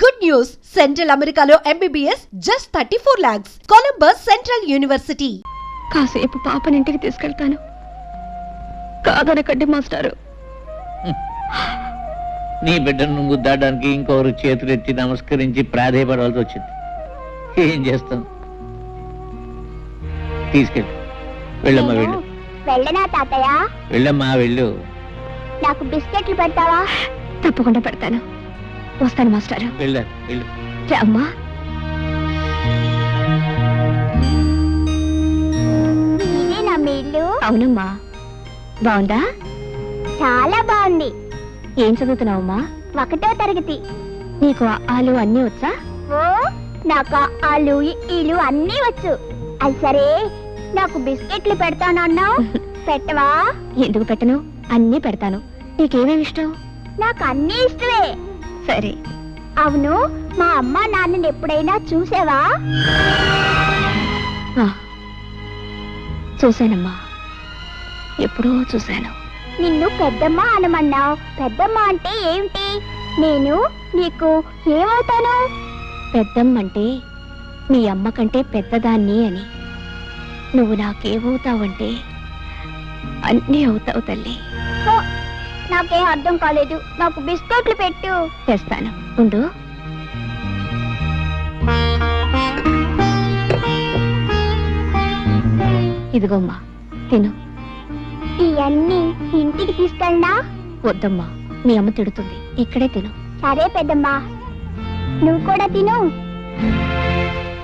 Good news! Central Americano MBBS just 34 lakhs. Columbus Central University. కాసేపు పాపని ఇంటికి తీసుకెళ్తాను. కాదనకండి మాస్టారు. నీ బిడ్డను ముద్దాడడానికి ఇంకొకరు చేతులెత్తి నమస్కరించి ప్రాధేయపడవలసి వచ్చింది. ఏం చేస్తాం? తీసుకెళ్ళి. వెళ్ళమ్మా వెళ్ళు. వెళ్ళనా తాతయ్య? వెళ్ళమ్మా వెళ్ళు. నాకు బిస్కెట్లు పెడతావా? తప్పకుండా పెడతాను. వస్తాను మాస్టారు. అమ్మా. అవునమ్మా. బాగుందా? చాలా బాగుంది. ఏం చదువుతున్నావమ్మా? ఒకటో తరగతి. నీకు ఆలు అన్నీ వచ్చా? ఓ నాకు ఆలు ఈలు అన్నీ వచ్చు. అది సరే నాకు బిస్కెట్లు పెడతానన్నావు పెట్టవా? ఎందుకు పెట్టను? అన్నీ పెడతాను. నీకేమేమి ఇష్టం? నాకు అన్నీ ఇష్టమే. సరే. అవును మా అమ్మ నాన్నని ఎప్పుడైనా చూసావా? చూశానమ్మా. ఎప్పుడో చూశాను. నిన్ను పెద్దమ్మ అనమన్నావు. పెద్దమ్మ అంటే ఏమిటి? నేను నీకు ఏమవుతాను? పెద్దమ్మంటే మీ అమ్మ కంటే పెద్దదాన్ని అని. నువ్వు నాకేమవుతావంటే అన్నీ అవుతావు తల్లి. నాకేం అర్థం కాలేదు. నాకు బిస్కెట్లు పెట్టు. తెస్తాను. ఉండు. ఇదిగోమ్మా తిను. ఇవన్నీ ఇంటికి తీసుకెళ్ళనా? వద్దమ్మా మీ అమ్మ తిడుతుంది. ఇక్కడే తిను. సరే పెద్దమ్మా. నువ్వు కూడా తిను.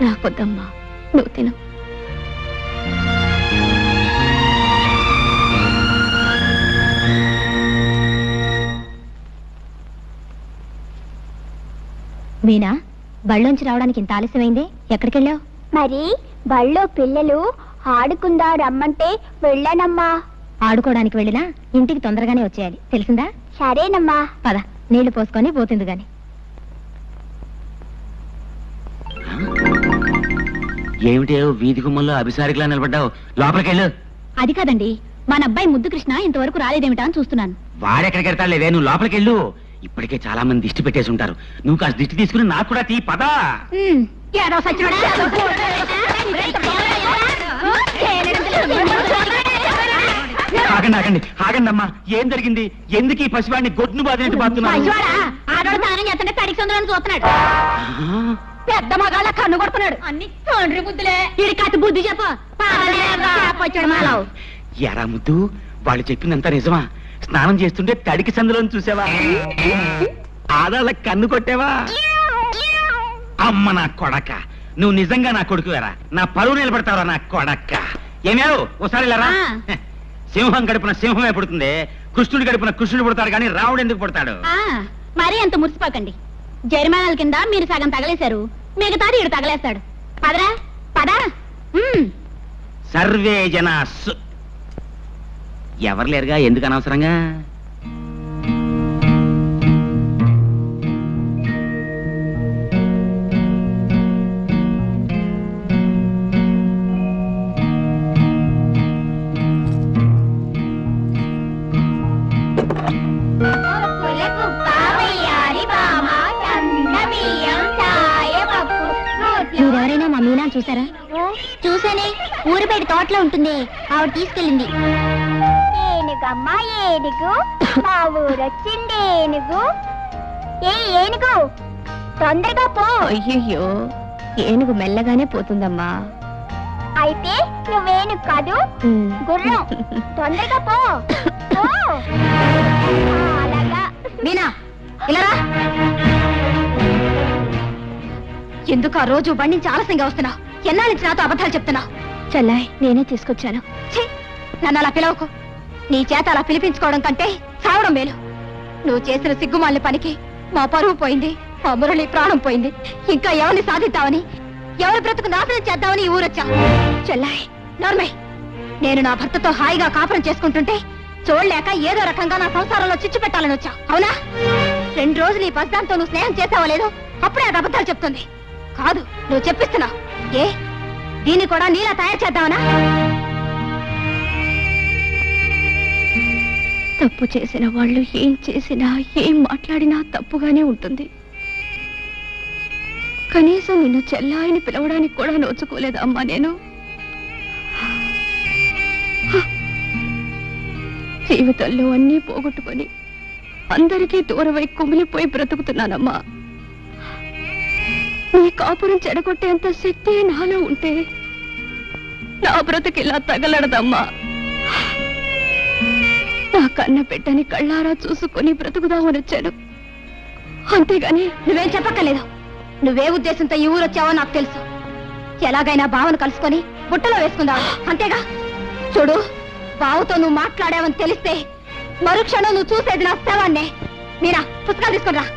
నాకొద్దమ్మా నువ్వు తిను. మీనా బళ్ళోంచి రావడానికి ఇంత ఆలస్యమైంది? ఎక్కడికి వెళ్ళావు మరి బళ్ళో పిల్లలు ఆడుకుందా రమ్మంటే వెళ్ళానమ్మా. ఆడుకోవడానికి వెళ్ళినా ఇంటికి తొందరగానే వచ్చేయాలి. తెలిసిందా? సరేనమ్మా. పద నీళ్ళు పోసుకొని పోతుంది గాని. ఏమిటే వీధి గుమ్మంలో అభిసారికలా నిలబడ్డావు? లోపలికి వెళ్ళు అది కాదండి మన అబ్బాయి ముద్దు కృష్ణ ఇంతవరకు రాలేదేమిటా అని చూస్తున్నాను. వాడెక్కడికి వెళ్తాడులేదే నువ్వు లోపలికి వెళ్ళు ఇప్పటికే చాలా మంది దిష్టి పెట్టేసి ఉంటారు. నువ్వు కాస్త దిష్టి తీసుకుని నాకు కూడా తీ పదా. ఏదో సచ్చినోడా. ఆగండి ఆగండి. ఆగండి అమ్మా ఏం జరిగింది? ఎందుకు ఈ పసివాడిని గొడ్డును బాధినట్టు బాగుతున్నారు పసివాడా? ఆడోడు స్నానం చేస్తుంటే తడికి సుందరని చూస్తున్నాడు. పెద్ద మగాళ్ళ కన్ను కొడుతున్నాడు. అన్ని తండ్రి బుద్ధులే ఇది కత్తి బుద్ధి చెప్పు. మాలవ్. ఎరా ముద్దు వాళ్ళు చెప్పిందంతా నిజమా? స్నానం చేస్తుంటే తడికి సందులో చూసావా? ఆడాళ్ళ కన్ను కొట్టావా? అమ్మ నా కొడక. నువ్వు నిజంగా నా కొడుకువేరా నా పరువు నిలబడతావరా నా కొడక్క ఏమేవు ఒకసారి లేరా. సింహం గడుపున సింహమే పుడుతుంది. కృష్ణుడి గడుపున కృష్ణుడు పుడతాడు కానీ రావుడు ఎందుకు పుడతాడు? ఆ, మరీ అంత మురిసిపోకండి. జరిమానాల కింద మీరు సగం తగలేశారు. మిగతాది ఇడు తగలేస్తాడు. పదరా? పదా. సర్వే జన ఎవరు లేరుగా? ఎందుకు అనవసరంగా? మీరెవరైనా మా మీనా చూసారా? చూసానే? ఊరిపేట తోటలో ఉంటుంది. ఆవిడ తీసుకెళ్ళింది. ఏనుగమ్మా ఏనుగు. మా ఊరొచ్చింది ఏనుగు. ఏ ఏనుగు? తొందరగా పో. అయ్యయ్యో ఏనుగు మెల్లగానే పోతుందమ్మా. అయితే నువ్వేనుగు కాదు ఉమ్. గుర్రం. తొందరగా పో. పో. ఆ, అలాగా. మీనా ఇలా రా. ఎందుకు ఆ రోజు బండి నుంచి ఆలస్యంగా వస్తున్నావు ఎన్నాళ్ళ నుంచి నాతో అబద్ధాలు చెప్తున్నావు చెల్లాయ్ నేనే తీసుకొచ్చాను. ఛీ, నన్ను అలా పిలవకు. నీ చేత అలా పిలిపించుకోవడం కంటే చావడం మేలు. నువ్వు చేసిన సిగ్గుమాలిన పనికి మా పరువు పోయింది మా మురళి ప్రాణం పోయింది. ఇంకా ఎవరిని సాధిద్దామని ఎవరి బ్రతుకు నాశనం చేద్దామని ఈ ఊరొచ్చా? చెల్లాయ్ నార్మల్ నేను నా భర్తతో హాయిగా కాపురం చేసుకుంటుంటే చూడలేక ఏదో రకంగా నా సంసారంలో చిచ్చు పెట్టాలని వచ్చా. అవునా? రెండు రోజులు ఈ బస్దాంతో నువ్వు స్నేహం చేసావో లేదో అప్పుడే అది అబద్ధాలు చెప్తుంది. కాదు నువ్వు చెప్పిస్తున్నావు. ఏ? దీన్ని కూడా నీలా తయారు చేద్దామనా? తప్పు చేసిన వాళ్ళు ఏం చేసినా ఏం మాట్లాడినా తప్పుగానే ఉంటుంది. కనీసం నిన్ను చెల్లాయిని పిలవడానికి కూడా నోచుకోలేదు అమ్మా నేను. జీవితంలో అన్నీ పోగొట్టుకొని అందరికీ దూరమై కుమిలిపోయి బ్రతుకుతున్నానమ్మా. నీ కాపురం చెడగొట్టేంత శక్తి నాలో ఉంటే నా బ్రతుకిలా తగలడదమ్మా. నా కన్న బిడ్డని కళ్ళారా చూసుకొని బ్రతుకుదామని వచ్చాను అంతేగాని నువ్వేం చెప్పక్కర్లేదు. నువ్వే ఉద్దేశంతో ఈ ఊరు వచ్చావో నాకు తెలుసు. ఎలాగైనా బావను కలుసుకొని బుట్టలో వేసుకుందాం. అంతేగా? చూడు బావుతో నువ్వు మాట్లాడావని తెలిస్తే మరుక్షణం నువ్వు చూసేది నా శవాన్నే. మీరా పుస్తకాలు తీసుకుని చిన్నపిల్లలకి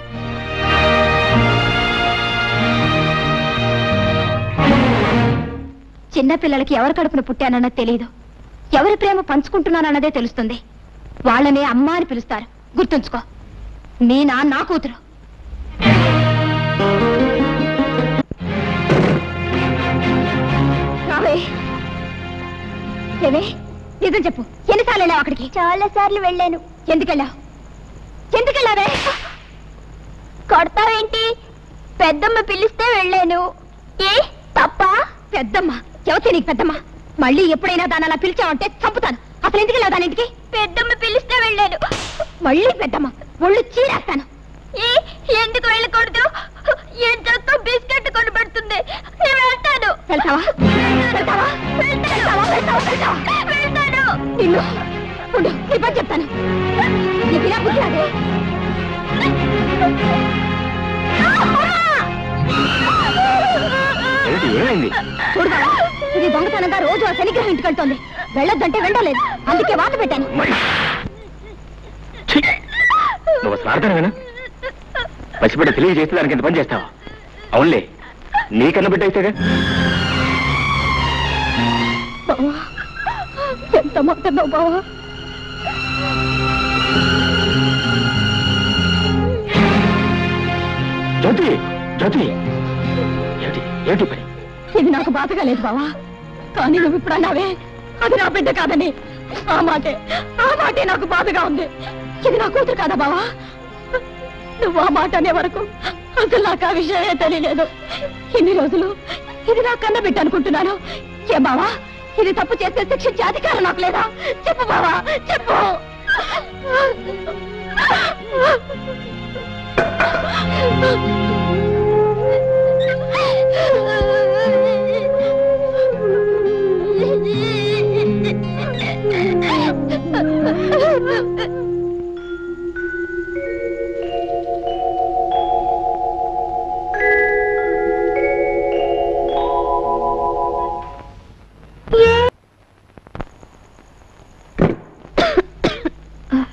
చిన్న పిల్లలకి ఎవరి కడుపున పుట్టానన్నది తెలియదు ఎవరి ప్రేమ పంచుకుంటున్నానన్నదే తెలుస్తుంది. వాళ్ళనే అమ్మ అని పిలుస్తారు. గుర్తుంచుకో. మీనా నా కూతురు. ఏమే నిజం చెప్పు. ఎన్నిసార్లు వెళ్ళావు అక్కడికి? చాలా సార్లు వెళ్ళాను. ఎందుకెళ్ళావు? ఎందుకెళ్ళావే? కొడతావేంటి? పెద్దమ్మ పిలిస్తే వెళ్ళాను. ఏ తప్ప? పెద్దమ్మ. ఎవతే నీకు పెద్దమ్మ? మళ్ళీ ఎప్పుడైనా దాన్ని అలా పిలిచావంటే చంపుతాను. అసలు ఎందుకు దాని ఇంటికి? పెద్దమ్మ వెళ్ళాను. మళ్ళీ పెద్దమ్మ ఒళ్ళు చీరేస్తాను. ఏ ఎందుకు వెళ్ళకూడదు? ఏం చేస్తా బిస్కెట్ కొని పెడుతుంది నేను వెళ్తాను. వెళ్తావా? వెళ్తావా? వెళ్తావా? వెళ్తావా? వెళ్తావా? వెళ్తాను. నిన్ను. ఉండు నీ పని చెప్తాను. నీకు ఇలా బుద్ధి రాదే? ఏమైంది? చూడు బావా, ఇది దొంగతనంగా రోజు ఆ శనిగ్రహం ఇంటికి వెళ్తోంది. వెళ్ళొద్దంటే వెళ్ళలేదు. అందుకే వాత పెట్టాను. అసలు ఆడతాను పసిబిడ్డ తెలియ చేస్తే దానికి ఎంత పని చేస్తావా? అవునులే. నీకన్న బిడ్డ అయితేగా బావా ఎంత బావా? జ్యోతి జ్యోతి. ఏమిటి ఏమిటి పని? ఇది నాకు బాధగా లేదు బావా. కానీ నువ్వు ఇప్పుడు అన్నావే అది నా బిడ్డ కాదని. ఆ మాటే ఆ మాటే నాకు బాధగా ఉంది. ఇది నా కూతురు కాదా బావా? నువ్వు ఆ మాట అనే వరకు అసలు నాకు ఆ విషయమే తెలియలేదు. ఇన్ని రోజులు ఇది నా కన్న బిడ్డ అనుకుంటున్నాను. ఏ బావా ఇది తప్పు చేస్తే శిక్షించే అధికారం నాకు లేదా? చెప్పు బావా చెప్పు.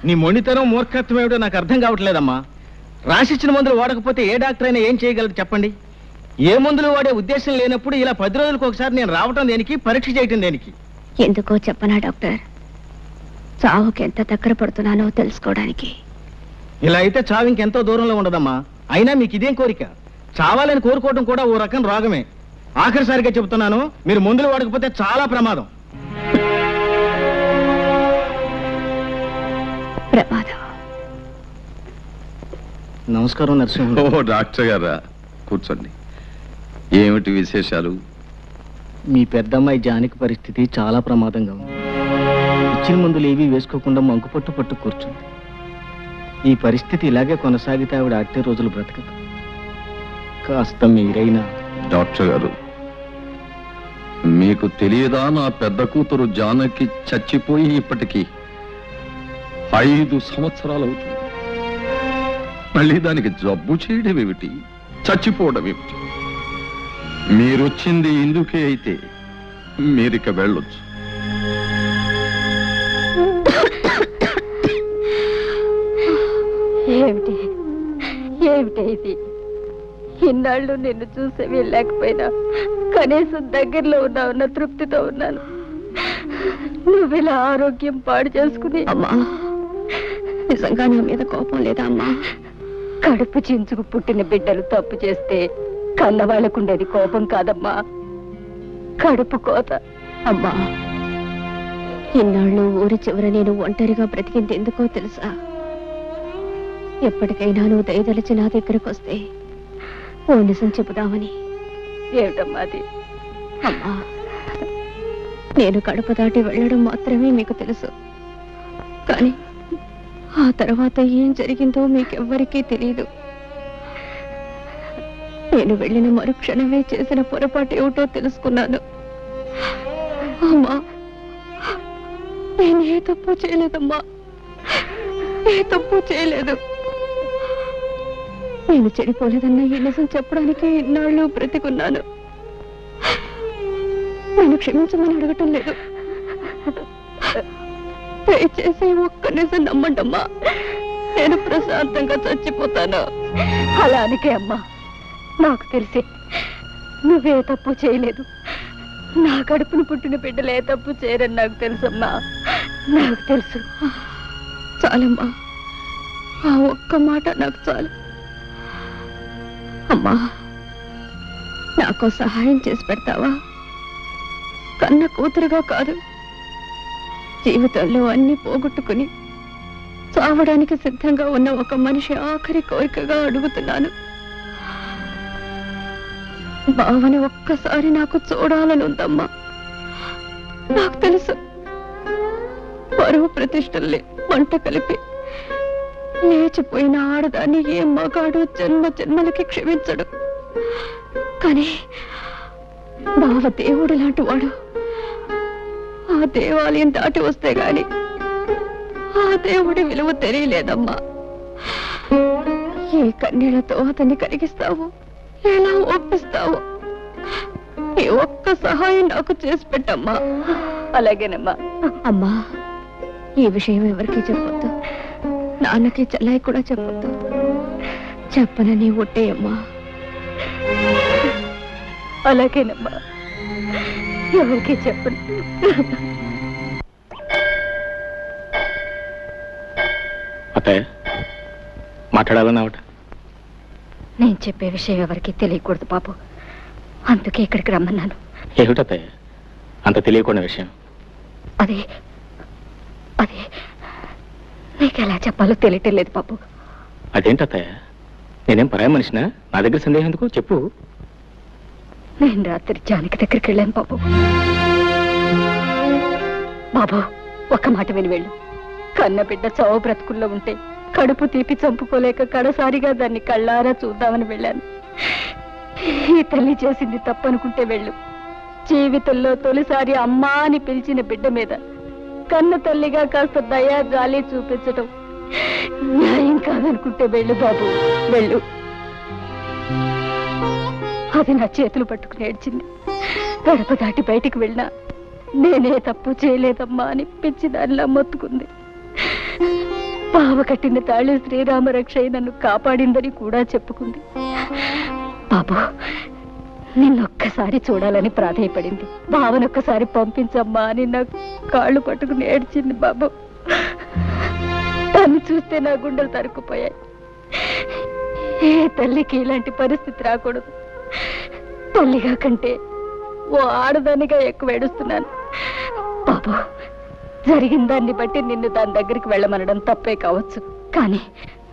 నీ మొండితనం మూర్ఖత్వం ఏమిటో నాకు అర్థం కావట్లేదమ్మా. రాసిచ్చిన మందులు వాడకపోతే ఏ డాక్టర్ అయినా ఏం చేయగలరు చెప్పండి? ఏ మందులు వాడే ఉద్దేశం లేనప్పుడు ఇలా పది రోజులకు ఒకసారి నేను రావటం దేనికి పరీక్ష చేయటం దేనికి? ఎందుకో చెప్పనా డాక్టర్? చావుకి ఎంత దగ్గర పడుతున్నానో తెలుసుకోవడానికి. ఇలా అయితే చావు ఇంకెంతో దూరంలో ఉండదమ్మా. అయినా మీకు ఇదేం కోరిక? చావాలని కోరుకోవడం కూడా ఓ రకం రోగమే. ఆఖరిసారిగా చెబుతున్నాను మీరు మందులు వాడకపోతే చాలా ప్రమాదం. ప్రమాదం నమస్కారం నరసింహ ఓ డాక్టర్ గారా కూర్చోండి. ఏమిటి విశేషాలు? మీ పెద్దమ్మాయి జానకి పరిస్థితి చాలా ప్రమాదంగా ఉంది. ఇచ్చిన మందులు ఏవీ వేసుకోకుండా మంకు పట్టు పట్టు కూర్చుంది. ఈ పరిస్థితి ఇలాగే కొనసాగితే ఆవిడ అట్టే రోజులు బ్రతకదు. కాస్త మీరైనా. డాక్టర్ గారు మీకు తెలియదా నా పెద్ద కూతురు జానకి చచ్చిపోయి ఇప్పటికి? ఐదు సంవత్సరాలు అవుతుంది మళ్ళీ దానికి జబ్బు చేయడం ఏమిటి? చచ్చిపోవడం ఏమిటి? మీరొచ్చింది ఇందుకే అయితే మీరిక వెళ్ళొచ్చు. ఏమిటి? ఏమిటి ఇది? ఇన్నాళ్ళు నిన్ను చూసి వెళ్ళలేకపోయినా కనీసం దగ్గరలో ఉన్నావన్న తృప్తితో ఉన్నాను. నువ్వు ఇలా ఆరోగ్యం పాడు చేసుకుని అమ్మా. నిజంగా నా మీద కోపం లేదా అమ్మా కడుపు చించుకు పుట్టిన బిడ్డలు తప్పు చేస్తే కన్న వాళ్ళకుండేది కోపం కాదమ్మా. కడుపు కోత. అమ్మా ఇన్నాళ్ళు ఊరి చివర నేను ఒంటరిగా బ్రతికింది ఎందుకో తెలుసా? ఎప్పటికైనా నువ్వు దయదలిచి నా దగ్గరకు వస్తే ఓ నిజం చెబుదామని. ఏమిటమ్మా అది? అమ్మా నేను కడప దాటి వెళ్ళడం మాత్రమే మీకు తెలుసు. కానీ ఆ తర్వాత ఏం జరిగిందో మీకెవ్వరికీ తెలియదు నేను వెళ్ళిన మరుక్షణమే చేసిన పొరపాటు ఏమిటో తెలుసుకున్నాను. అమ్మా నేను ఏ తప్పు చేయలేదమ్మా. ఏ తప్పు చేయలేదు. నేను చెడిపోలేదన్న ఈ నిజం చెప్పడానికి ఇన్నాళ్ళు బ్రతికున్నాను. నేను క్షమించమని అడగటం లేదు. దయచేసి ఒక్క నిజం నమ్మండమ్మా. నేను ప్రశాంతంగా చచ్చిపోతాను. అలానికే అమ్మా. నాకు తెలిసి నువ్వే తప్పు చేయలేదు. నా కడుపును పుట్టిన బిడ్డలు ఏ తప్పు చేయరని నాకు తెలుసమ్మా. నాకు తెలుసు. చాలమ్మా. ఆ ఒక్క మాట నాకు చాలు. అమ్మా నాకు సహాయం చేసి పెడతావా? కన్న కూతురుగా కాదు. జీవితంలో అన్ని పోగొట్టుకుని చావడానికి సిద్ధంగా ఉన్న ఒక మనిషి ఆఖరి కోరికగా అడుగుతున్నాను. బావని ఒక్కసారి నాకు చూడాలని ఉందమ్మా నాకు తెలుసు. పరువు ప్రతిష్టల్ని మంట కలిపి లేచిపోయిన ఆడదాన్ని ఏ మగాడు జన్మ జన్మలకి క్షమించడు. కానీ బావ దేవుడు లాంటి వాడు ఆ దేవాలయం దాటి వస్తే గాని ఆ దేవుడి విలువ తెలియలేదమ్మా. ఏ కన్నీళ్ళతో అతన్ని కరిగిస్తావు ఎలా ఒప్పిస్తావు? ఈ ఒక్క సహాయం నాకు చేసి పెట్టమ్మా. అలాగేనమ్మా. అమ్మా ఈ విషయం ఎవరికి చెప్పొద్దు. నాన్నకి చెల్లాయి కూడా చెప్పొద్దు. చెప్పనని ఒట్టేయమ్మా అలాగేనమ్మా. ఎవరికి చెప్పను అత్తయ్య మాట్లాడాలని నేను చెప్పే విషయం ఎవరికి తెలియకూడదు బాబు. అందుకే ఇక్కడికి రమ్మన్నాను. ఏమిటత్తయ్య అంత తెలియకుండా విషయం. అదే అదే నీకు ఎలా చెప్పాలో తెలియటం లేదు బాబు. అదేంటత్తయ్య నేనేం పరాయి మనిషినా? నా దగ్గర సందేహం ఎందుకు? చెప్పు. నేను రాత్రి జానకి దగ్గరికి వెళ్ళాను బాబు. బాబు ఒక్క మాట విని వెళ్ళు. కన్న బిడ్డ చావు బ్రతుకుల్లో ఉంటే కడుపు తీపి చంపుకోలేక కడసారిగా దాన్ని కళ్ళారా చూద్దామని వెళ్ళాను. ఈ తల్లి చేసింది తప్పనుకుంటే వెళ్ళు. జీవితంలో తొలిసారి అమ్మా అని పిలిచిన బిడ్డ మీద కన్న తల్లిగా కాస్త దయా జాలి చూపించటం న్యాయం కాదనుకుంటే వెళ్ళు బాబు వెళ్ళు. అది నా చేతులు పట్టుకుని ఏడ్చింది. గడప దాటి బయటికి వెళ్ళినా నేనే తప్పు చేయలేదమ్మా అని పిచ్చి దానిలా మొత్తుకుంది. పావ కట్టిన తాళి శ్రీరామ నన్ను కాపాడిందని కూడా చెప్పుకుంది. బాబు నిన్నొక్కసారి చూడాలని ప్రాధాయపడింది. బావనొక్కసారి పంపించమ్మా అని నా కాళ్ళు పట్టుకుని ఏడ్చింది బాబు. తను చూస్తే నా గుండెలు తరుక్కుపోయాయి. ఏ తల్లికి ఇలాంటి పరిస్థితి రాకూడదు. తల్లిగా కంటే ఓ ఆడదానిగా ఎక్కువ ఏడుస్తున్నాను. బాబు జరిగిన దాన్ని బట్టి నిన్ను దాని దగ్గరికి వెళ్ళమనడం తప్పే కావచ్చు. కానీ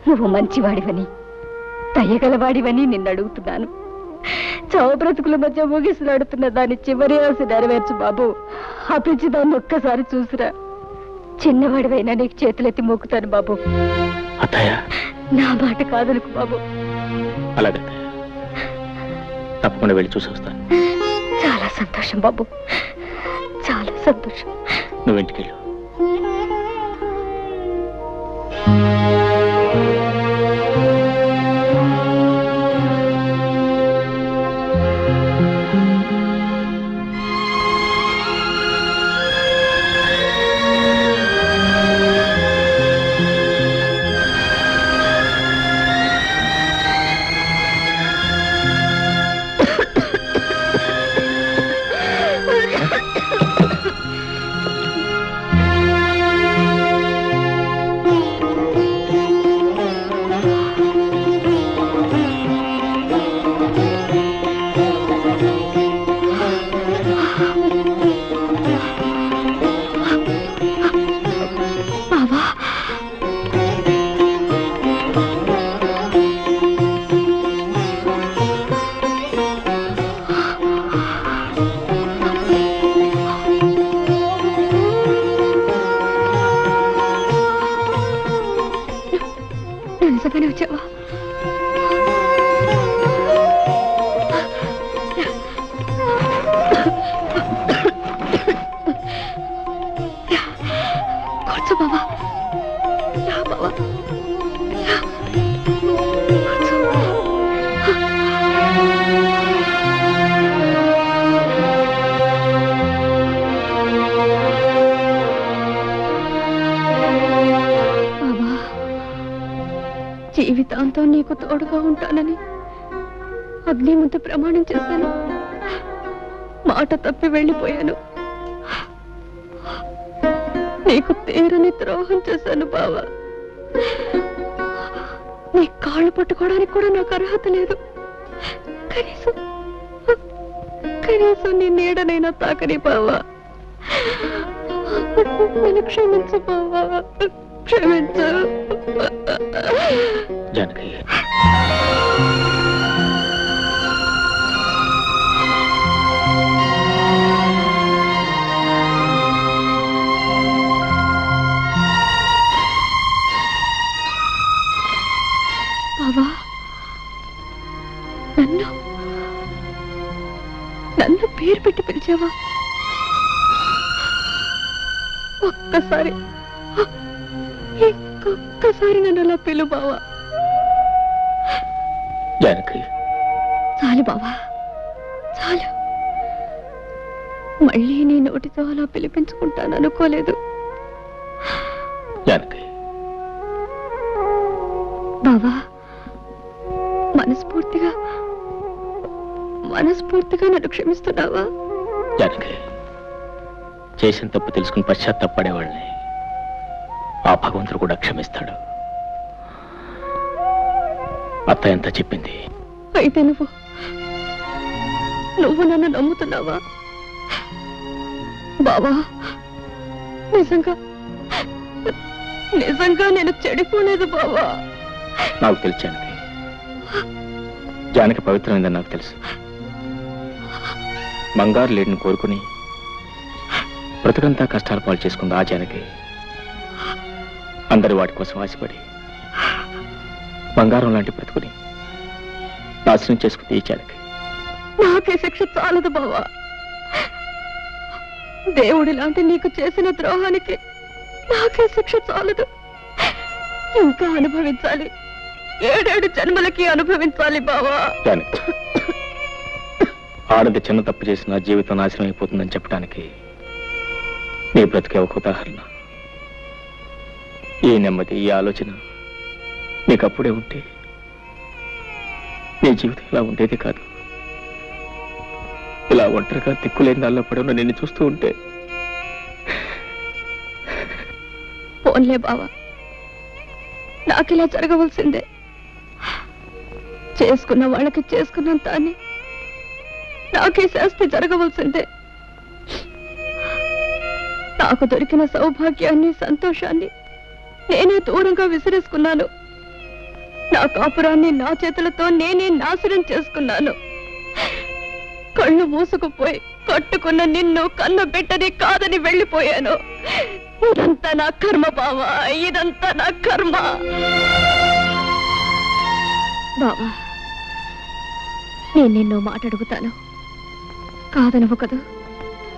నువ్వు మంచివాడివని దయ్యగలవాడివని నిన్ను అడుగుతున్నాను. చావు బ్రతుకుల మధ్య ముగిసిలాడుతున్న దాని చివరి ఆశ నెరవేర్చు బాబు. ఆ పిచ్చి దాన్ని ఒక్కసారి చూసిరా. చిన్నవాడివైనా నీకు చేతులెత్తి మొక్కుతాను బాబు. నా మాట కాదనుకు బాబు. అలాగే. తప్పకుండా వెళ్ళి చూసి వస్తాను. చాలా సంతోషం బాబు. చాలా సంతోషం. నువ్వు ఇంటికి వెళ్ళు. బాట తప్పి వెళ్ళిపోయాను. నీకు తీరని ద్రోహం చేశాను బావా. నీ కాళ్ళు పట్టుకోవడానికి కూడా నాకు అర్హత లేదు. కనీసం కనీసం నీ నీడనైనా తాకని బావా. నన్ను క్షమించు బావా. క్షమించు. జానకి. నన్ను? నన్ను పేరు పెట్టి పిలిచావా? ఒక్కసారి ఇంకొక్కసారి నన్ను అలా పిలు బావా. జానకి. చాలు బావా చాలు. మళ్ళీ నీ నోటితో అలా పిలిపించుకుంటాను అనుకోలేదు. జానకి. బావా మనస్ఫూర్తిగా మనస్ఫూర్తిగా నన్ను క్షమిస్తున్నావా? జానకి చేసిన తప్పు తెలుసుకుని పశ్చాత్తాపడేవాళ్ళని ఆ భగవంతుడు కూడా క్షమిస్తాడు. అత్త ఎంత చెప్పింది. అయితే నువ్వు నువ్వు నన్ను నమ్ముతున్నావా? బావా నిజంగా నిజంగా నేను చెడిపోలేదు బావా. నాకు తెలుసు జానకి. జానకి పవిత్రమైందని నాకు తెలుసు. బంగారు లేడిని కోరుకుని బ్రతుకంతా కష్టాలు పాలు చేసుకుంది ఆ జానకి. అందరి వాటి కోసం ఆశపడి బంగారం లాంటి బ్రతుకుని నాశనం చేసుకుంది ఈ జానకి. నాకే శిక్ష చాలదు బావా. దేవుడి లాంటి నీకు చేసిన ద్రోహానికి నాకే శిక్ష చాలదు. ఇంకా అనుభవించాలి. ఏడేడు జన్మలకి అనుభవించాలి బావా. ఆడది చిన్న తప్పు చేసిన జీవితం నాశనం అయిపోతుందని చెప్పడానికి నీ బ్రతికే ఒక ఉదాహరణ. ఈ నెమ్మది ఈ ఆలోచన నీకు అప్పుడే ఉంటే నీ జీవితం ఇలా ఉండేది కాదు. ఇలా ఒంటరిగా దిక్కులేని దానిలో పడి ఉన్న నిన్ను చూస్తూ ఉంటే పోన్లే బావా. నాకిలా జరగవలసిందే. చేసుకున్న వాళ్ళకి చేసుకున్నంత అని నాకే శాస్తి జరగవలసిందే. నాకు దొరికిన సౌభాగ్యాన్ని సంతోషాన్ని నేనే దూరంగా విసిరేసుకున్నాను. నా కాపురాన్ని నా చేతులతో నేనే నాశనం చేసుకున్నాను. కళ్ళు మూసుకుపోయి కట్టుకున్న నిన్ను కన్న బిడ్డని కాదని వెళ్ళిపోయాను. ఇదంతా నా కర్మ బావా ఇదంతా నా కర్మ. బావా నేను నిన్ను మాట్లాడుగుతాను. కాదనవు కదా.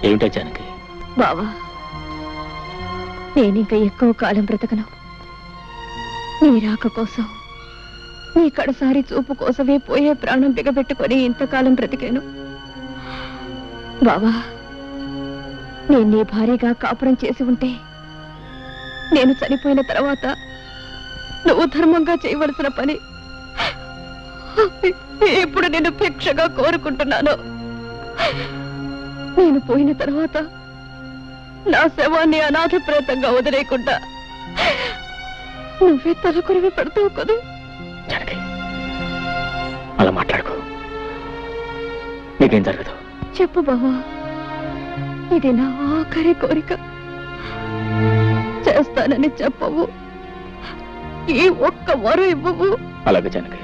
ఏమిటా జానకి? బావా నేనింక ఎక్కువ కాలం బ్రతకను. నీ రాక కోసం నీ కడసారి చూపు కోసమే పోయే ప్రాణం బిగబెట్టుకొని ఇంతకాలం బ్రతికాను. బావా నేను నీ భారీగా కాపురం చేసి ఉంటే నేను చనిపోయిన తర్వాత నువ్వు ధర్మంగా చేయవలసిన పని ఇప్పుడు నేను భిక్షగా కోరుకుంటున్నాను నేను పోయిన తర్వాత నా శవాన్ని అనాథ ప్రేతంగా వదిలేయకుండా నువ్వే తలకొరివి పెడతావు కదూ? జానకి అలా మాట్లాడుకో. నీకేం జరగదు. చెప్పు బావా. ఇది నా ఆఖరి కోరిక. చేస్తానని చెప్పవు. ఈ ఒక్క వరం ఇవ్వవు. అలాగే జానకి.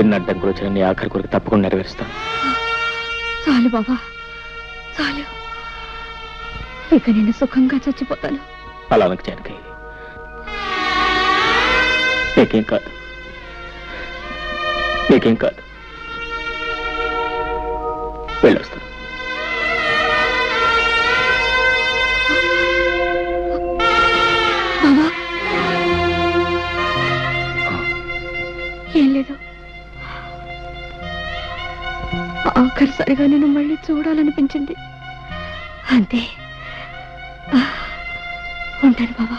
ఎన్ని అడ్డంకులు వచ్చినా నీ ఆఖరి కొరకు తప్పకుండా నెరవేరుస్తాను. చాలు బాబా చాలు. ఇక నేను సుఖంగా చచ్చిపోతాను. అలా అనకు జానకి. నీకేం కాదు. నీకేం కాదు. వెళ్ళొస్తాను. ఆఖరిసరిగా నేను మళ్ళీ చూడాలనిపించింది. అంతే. ఉంటాను బావా.